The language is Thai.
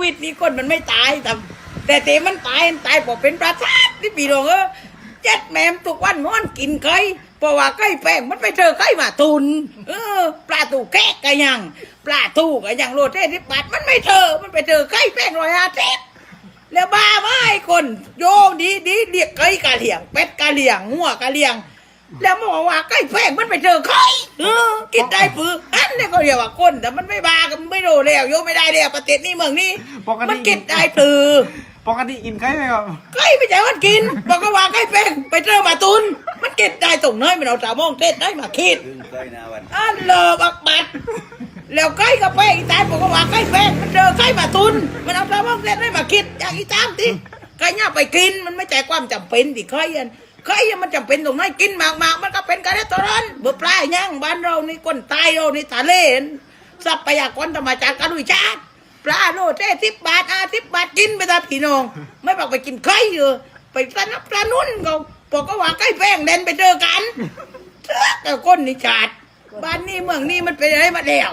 วิดนี่คนมันไม่ตายแต่แต่เตมันตายมันตายเพราะเป็นประสาทที่ปีโรงเออเจ็ดแมมทุกวันนอนกินไก่เพราะว่าไก่แป้งมันไปเจอไก่มาตุนเออปลาตูแกะก็ยังปลาทูก็ยังโรเต้ที่ปัดมันไม่เจอมันไปเจอไก่แป้งรอยอาเทปแล้วบ้าไม้คนโยดีดีเรียกไก่กะเหลี่ยงเป็ดกะเหลี่ยงงัวกะเหลี่ยง แล้วมันบอกว่าไก่แป้งมันไปเจอไข่เออกินได้ปือ อันนี้ก็เรียกว่าคนแต่มันไม่บากันไม่รู้แล้วโยไม่ได้แล้วประเทศนี้เมืองนี้ปกติ มันกินได้ปือปกติกินไก่ไหมครับไก่ไม่ใช่มันกินบอกว่าไก่แป้งไปเจอมาตุน มันกินได้ตรงเนยมันเอาสามองเทศได้มาคิดขึ้นก้อยหนาวันอันเลอบักบัดแล้วไก่กับแป้งอีตายบอกว่าไก่แป้งมันเจอไก่มาตุน มันเอาสามองเทศได้มาคิดอย่างอีตามที่ไก่เนี่ยไปกินมันไม่ใช่ความจำเป็นที่ไก่ยัน ไก่ยังมันจำเป็นตรงไหนกินมากๆมันก็เป็นกระเด็ดตัวนั้นเบื่อปลายย่างบ้านเรานี่คนตายเรานี่ทะเลนทรัพยากรธรรมชาติกันดุยชาติปลาโลเท่สิบบาทอาสิบบาทกินไปตามพี่น้อง ไม่บอกไปกินไข่เออไปสนับสนุนเขาบอกก็ว่าไก่แป้งเด่นไปเจอกันเถอะแต่คนนี่ชาติบ้านนี้เมืองนี้มันเป็นอะไรมาแล้ว